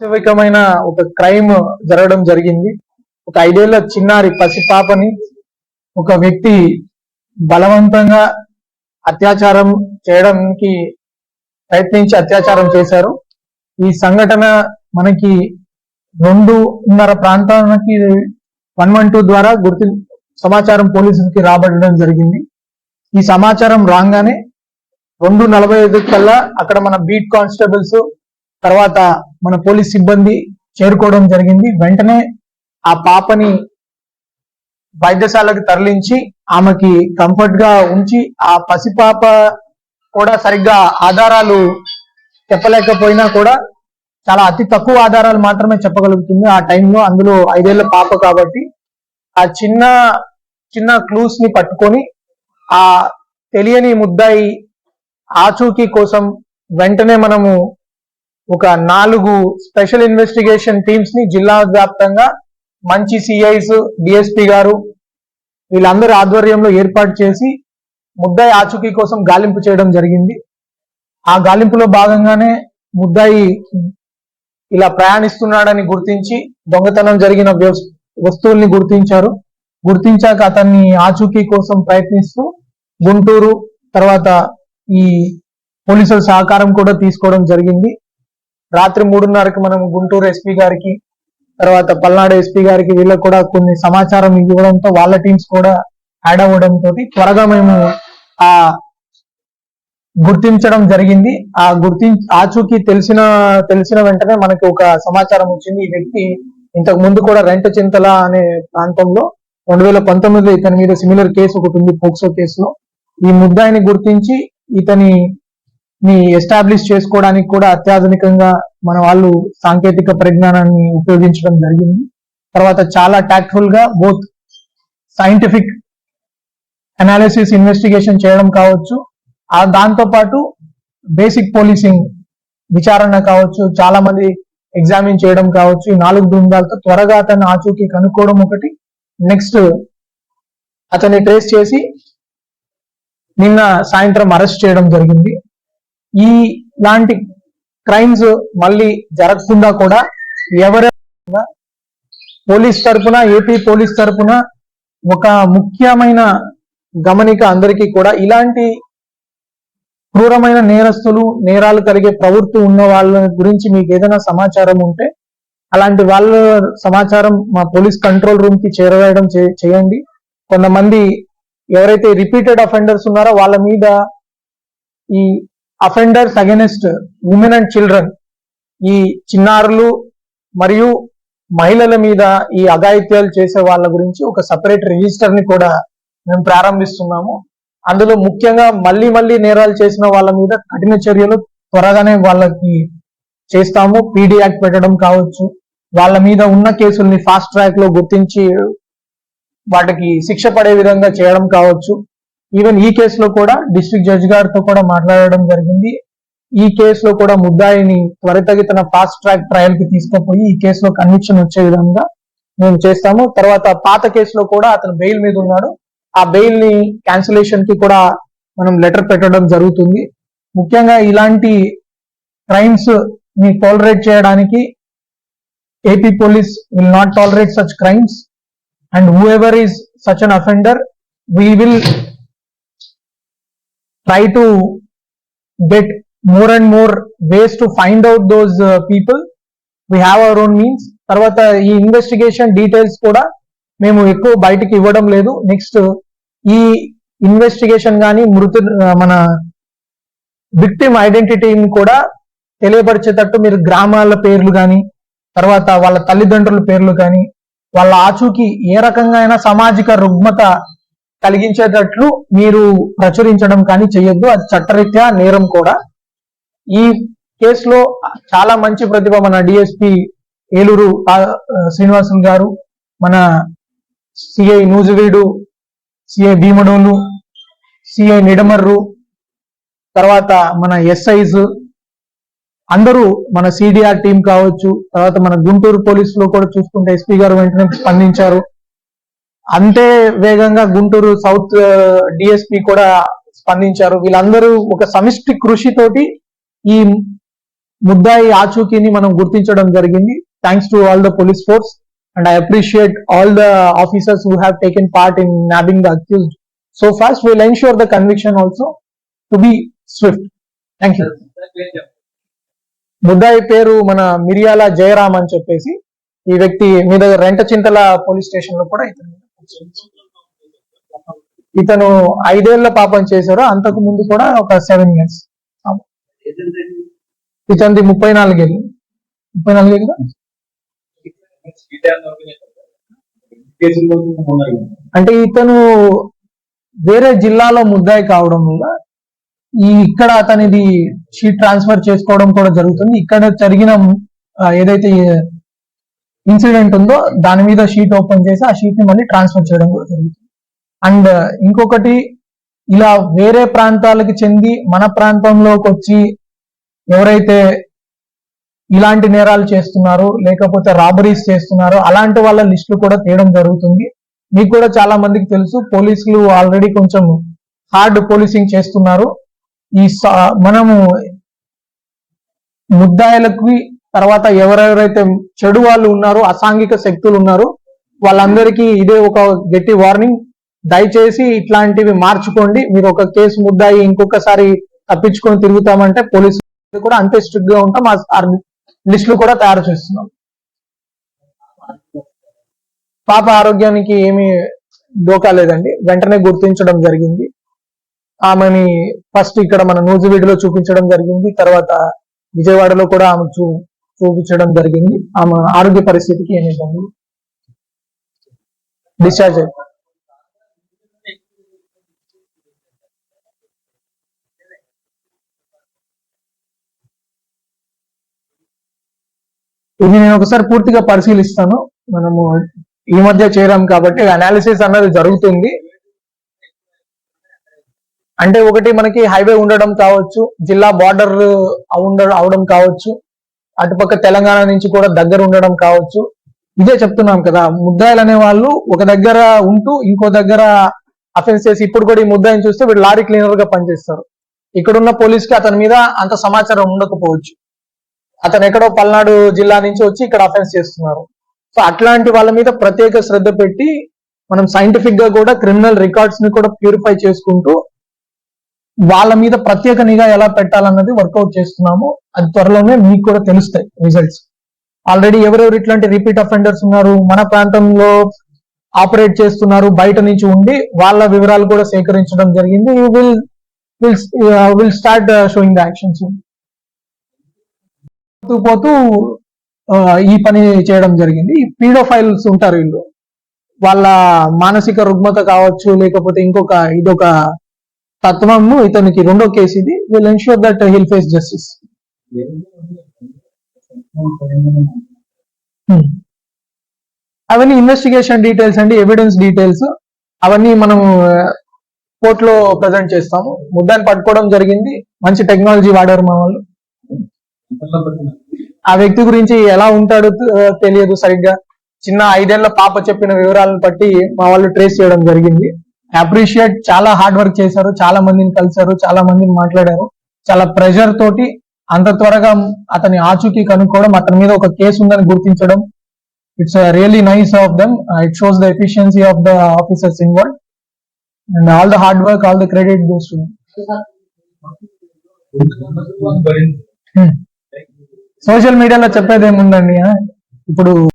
వాస్తవికమైన ఒక క్రైమ్ జరగడం జరిగింది. ఒక ఐదేళ్ళ చిన్నారి పసిపాపని ఒక వ్యక్తి బలవంతంగా అత్యాచారం చేయడానికి ప్రయత్నించి అత్యాచారం చేశారు. ఈ సంఘటన మనకి రెండున్నర ప్రాంతానికి వన్ వన్ టూ ద్వారా గుర్తు సమాచారం పోలీసులకి రాబడడం జరిగింది. ఈ సమాచారం రాగానే రెండు నలభై ఐదు కల్లా అక్కడ మన బీట్ కానిస్టేబుల్స్ తర్వాత మన పోలీస్ సిబ్బంది చేరుకోవడం జరిగింది. వెంటనే ఆ పాపని వైద్యశాలకు తరలించి ఆమెకి కంఫర్ట్గా ఉంచి ఆ పసిపాప కూడా సరిగ్గా ఆధారాలు చెప్పలేకపోయినా కూడా చాలా అతి తక్కువ ఆధారాలు మాత్రమే చెప్పగలుగుతుంది ఆ టైంలో. అందులో ఐదేళ్ళ పాప కాబట్టి ఆ చిన్న చిన్న క్లూస్ని పట్టుకొని ఆ తెలియని ముద్దాయి ఆచూకీ కోసం వెంటనే మనము ఒక నాలుగు స్పెషల్ ఇన్వెస్టిగేషన్ టీమ్స్ని జిల్లా వ్యాప్తంగా మంచి సిఐస్ డిఎస్పి గారు వీళ్ళందరి ఆధ్వర్యంలో ఏర్పాటు చేసి ముద్దాయి ఆచూకీ కోసం గాలింపు చేయడం జరిగింది. ఆ గాలింపులో భాగంగానే ముద్దాయి ఇలా ప్రయాణిస్తున్నాడని గుర్తించి దొంగతనం జరిగిన వస్తువుల్ని గుర్తించారు. గుర్తించాక అతన్ని ఆచూకీ కోసం ప్రయత్నిస్తూ గుంటూరు తర్వాత ఈ పోలీసుల సహకారం కూడా తీసుకోవడం జరిగింది. రాత్రి మూడున్నరకు మనం గుంటూరు ఎస్పీ గారికి తర్వాత పల్నాడు ఎస్పీ గారికి వీళ్ళకి కూడా కొన్ని సమాచారం ఇవ్వడంతో వాళ్ళ టీమ్స్ కూడా యాడ్ అవ్వడంతో త్వరగా మేము ఆ గుర్తించడం జరిగింది. ఆ గుర్తి ఆచూకీ తెలిసిన తెలిసిన వెంటనే మనకి ఒక సమాచారం వచ్చింది. ఈ వ్యక్తి ఇంతకు ముందు కూడా రెంట చింతల అనే ప్రాంతంలో రెండు వేల పంతొమ్మిదిలో ఇతని మీద సిమిలర్ కేసు ఒకటి ఉంది పోక్సో కేసులో. ఈ ముద్దాయిని గుర్తించి ఇతని ని ఎస్టాబ్లిష్ చేసుకోవడానికి కూడా అత్యాధునికంగా మన వాళ్ళు సాంకేతిక పరిజ్ఞానాన్ని ఉపయోగించడం జరిగింది. తర్వాత చాలా టాక్ట్ఫుల్గా బోత్ సైంటిఫిక్ అనాలిసిస్ ఇన్వెస్టిగేషన్ చేయడం కావచ్చు. ఆ దాంతో పాటు బేసిక్ పోలీసింగ్ విచారణ కావచ్చు. చాలా మంది ఎగ్జామిన్ చేయడం కావచ్చు ఈ నాలుగు బృందాలతో త్వరగా అతన్ని ఆచూకీ కనుక్కోవడం ఒకటి. నెక్స్ట్ అతన్ని ట్రేస్ చేసి నిన్న సాయంత్రం అరెస్ట్ చేయడం జరిగింది. ఈ లాంటి క్రైమ్స్ మళ్ళీ జరగకుండా కూడా ఎవరైనా పోలీస్ తరఫున ఏపీ పోలీస్ తరపున ఒక ముఖ్యమైన గమనిక అందరికీ కూడా ఇలాంటి క్రూరమైన నేరస్తులు నేరాలు కలిగే ప్రవృత్తి ఉన్న వాళ్ళ గురించి మీకు ఏదైనా సమాచారం ఉంటే అలాంటి వాళ్ళ సమాచారం మా పోలీస్ కంట్రోల్ రూమ్కి చేరవేయడం చే- చేయండి. కొంతమంది ఎవరైతే రిపీటెడ్ అఫెండర్స్ ఉన్నారో వాళ్ళ మీద ఈ offenders against women and children ఈ చిన్నారులు మరియు మహిళల మీద ఈ అఘాయిత్యాలు చేసే వాళ్ళ గురించి ఒక సపరేట్ రిజిస్టర్ని కూడా మేము ప్రారంభిస్తున్నాము. అందులో ముఖ్యంగా మళ్ళీ మళ్ళీ నేరాలు చేసిన వాళ్ళ మీద కఠిన చర్యలు త్వరగానే వాళ్ళకి చేస్తాము. పీడీ యాక్ట్ పెట్టడం కావచ్చు. వాళ్ళ మీద ఉన్న కేసుల్ని ఫాస్ట్ ట్రాక్లో గుర్తించి వాటికి శిక్ష పడే విధంగా చేయడం కావచ్చు. ఈవెన్ ఈ కేసులో కూడా డిస్ట్రిక్ట్ జడ్జి గారితో కూడా మాట్లాడడం జరిగింది. ఈ కేసులో కూడా ముద్దాయిని త్వరితగితన ఫాస్ట్ ట్రాక్ ట్రయల్కి తీసుకుపోయి ఈ కేసులో కన్విక్షన్ వచ్చే విధంగా మేము చేస్తాము. తర్వాత పాత కేసులో కూడా అతను బెయిల్ మీద ఉన్నాడు. ఆ బెయిల్ని క్యాన్సిలేషన్కి కూడా మనం లెటర్ పెట్టడం జరుగుతుంది. ముఖ్యంగా ఇలాంటి క్రైమ్స్ని టాలరేట్ చేయడానికి AP police will not tolerate such crimes and whoever is such an offender we will try to get more and more ways to find out those people we have our own means తర్వాత ఈ investigation details కూడా మేము ఎక్కువ బయటికి ఇవ్వడం లేదు. Next ఈ investigation కానీ మృతు మన విక్టిమ్ ఐడెంటిటీని కూడా తెలియపరిచేటట్టు మీరు గ్రామాల పేర్లు కానీ తర్వాత వాళ్ళ తల్లిదండ్రుల పేర్లు కానీ వాళ్ళ ఆచూకీ ఏ రకంగా అయినా సామాజిక రుగ్మత కలిగించేటట్లు మీరు ప్రచురించడం కానీ చేయొద్దు. అది చట్టరీత్యా నేరం కూడా. ఈ కేసులో చాలా మంచి ప్రతిభ మన డిఎస్పి ఏలూరు శ్రీనివాసులు గారు మన CI Nuzvid CI Bhimadolu CI Nidamarru తర్వాత మన ఎస్ఐస్ అందరూ మన సిడిఆర్ టీం కావచ్చు తర్వాత మన గుంటూరు పోలీసులో కూడా చూసుకుంటే ఎస్పీ గారు వెంటనే స్పందించారు. అంతే వేగంగా గుంటూరు సౌత్ డిఎస్పి కూడా స్పందించారు. వీళ్ళందరూ ఒక సమిష్టి కృషితోటి ఈ ముద్దాయి ఆచూకీని మనం గుర్తించడం జరిగింది. Thanks to all the police force and I appreciate all the officers who have taken part in nabbing the accused so fast will ensure the conviction also to be swift thank you ముద్దాయి పేరు మన మిరియాల జయరామ్ అని చెప్పేసి ఈ వ్యక్తి మీద rent చింతల police స్టేషన్లో కూడా ఇతను ఇతను ఐదేళ్ళ పాపం చేశారు. అంతకు ముందు కూడా ఒక సెవెన్ ఇయర్స్. ఇతనిది ముప్పై నాలుగేళ్ళు. ముప్పై నాలుగేళ్ళు కదా? అంటే ఇతను వేరే జిల్లాలో ముద్దాయి కావడం వల్ల ఈ ఇక్కడ అతనిది షీట్ ట్రాన్స్ఫర్ చేసుకోవడం కూడా జరుగుతుంది. ఇక్కడ జరిగిన ఏదైతే ఇన్సిడెంట్ ఉందో దాని మీద షీట్ ఓపెన్ చేసి ఆ షీట్ని మళ్ళీ ట్రాన్స్ఫర్ చేయడం కూడా జరుగుతుంది. అండ్ ఇంకొకటి ఇలా వేరే ప్రాంతాలకు చెంది మన ప్రాంతంలోకి వచ్చి ఎవరైతే ఇలాంటి నేరాలు చేస్తున్నారు లేకపోతే రాబరీస్ చేస్తున్నారు అలాంటి వాళ్ళ లిస్టులు కూడా తీయడం జరుగుతుంది. మీకు కూడా చాలా మందికి తెలుసు పోలీసులు ఆల్రెడీ కొంచెం హార్డ్ పోలీసింగ్ చేస్తున్నారు. ఈ మనము ముద్దాయిలకి తర్వాత ఎవరెవరైతే చెడు వాళ్ళు ఉన్నారో అసాంఘిక శక్తులు ఉన్నారో వాళ్ళందరికీ ఇదే ఒక గట్టి వార్నింగ్ దయచేసి ఇట్లాంటివి మార్చుకోండి. మీరు ఒక కేసు ముద్దాయి ఇంకొకసారి తప్పించుకొని తిరుగుతామంటే పోలీసులు కూడా అంతే స్ట్రిక్ట్గా ఉంటాం. లిస్టులు కూడా తయారు చేస్తున్నాం. పాప ఆరోగ్యానికి ఏమీ డోకా లేదండి. వెంటనే గుర్తించడం జరిగింది. ఆమెని ఫస్ట్ ఇక్కడ మన నూజివీడులో చూపించడం జరిగింది. తర్వాత విజయవాడలో కూడా ఆమె చూ చూపించడం జరిగింది. ఆమె ఆరోగ్య పరిస్థితికి ఏమి ఇబ్బంది డిశ్చార్జ్ అయిపోయింది ఇది నేను ఒకసారి పూర్తిగా పరిశీలిస్తాను. మనము ఈ మధ్య చేయడం కాబట్టి అనాలిసిస్ అన్నది జరుగుతుంది. అంటే ఒకటి మనకి హైవే ఉండడం కావచ్చు జిల్లా బార్డర్ అవడం కావచ్చు అటుపక్క తెలంగాణ నుంచి కూడా దగ్గర ఉండడం కావచ్చు. ఇదే చెప్తున్నాం కదా ముద్దాయిలు అనే వాళ్ళు ఒక దగ్గర ఉంటూ ఇంకో దగ్గర అఫెన్స్ చేసి ఇప్పుడు కూడా ఈ ముద్దాయిని చూస్తే వీడు లారీ క్లీనర్గా పనిచేస్తారు. ఇక్కడున్న పోలీస్కి అతని మీద అంత సమాచారం ఉండకపోవచ్చు. అతను ఎక్కడో పల్నాడు జిల్లా నుంచి వచ్చి ఇక్కడ అఫెన్స్ చేస్తున్నారు. సో అట్లాంటి వాళ్ళ మీద ప్రత్యేక శ్రద్ధ పెట్టి మనం సైంటిఫిక్గా కూడా క్రిమినల్ రికార్డ్స్ని కూడా ప్యూరిఫై చేసుకుంటూ వాళ్ళ మీద ప్రత్యేక నిఘా ఎలా పెట్టాలన్నది వర్కౌట్ చేస్తున్నాము. అది త్వరలోనే మీకు కూడా తెలుస్తాయి రిజల్ట్స్ ఆల్రెడీ ఎవరెవరు ఇట్లాంటి రిపీట్ అఫెండర్స్ ఉన్నారు మన ప్రాంతంలో ఆపరేట్ చేస్తున్నారు బయట నుంచి ఉండి వాళ్ళ వివరాలు కూడా సేకరించడం జరిగింది. Will will will start showing the actions పోతూ పోతూ ఈ పని చేయడం జరిగింది. పీడోఫైల్స్ ఉంటారు వీళ్ళు వాళ్ళ మానసిక రుగ్మత కావచ్చు లేకపోతే ఇంకొక ఇదొక తత్వము ఇతనికి రెండో కేసు ఇది. Will ensure that he'll face justice అవన్నీ ఇన్వెస్టిగేషన్ డీటెయిల్స్ అండి ఎవిడెన్స్ డీటెయిల్స్ అవన్నీ మనం కోర్టులో ప్రజెంట్ చేస్తాము. ముద్దాన్ని పట్టుకోవడం జరిగింది. మంచి టెక్నాలజీ వాడారు మా వాళ్ళు. ఆ వ్యక్తి గురించి ఎలా ఉంటాడో తెలియదు సరిగ్గా. చిన్న ఐదేళ్ళ పాప చెప్పిన వివరాలను బట్టి మా వాళ్ళు ట్రేస్ చేయడం జరిగింది. అప్రిషియేట్ చాలా హార్డ్ వర్క్ చేశారు చాలా మందిని కలిశారు చాలా మందిని మాట్లాడారు. చాలా ప్రెషర్ తోటి అంత త్వరగా అతని ఆచూకీ కనుక్కోవడం అతని మీద ఒక కేసు ఉందని గుర్తించడం. It's really nice of them it shows the efficiency of the officers involve and all the hard work all the credit goes to social మీడియాలో చెప్పేది ఏముందండి ఇప్పుడు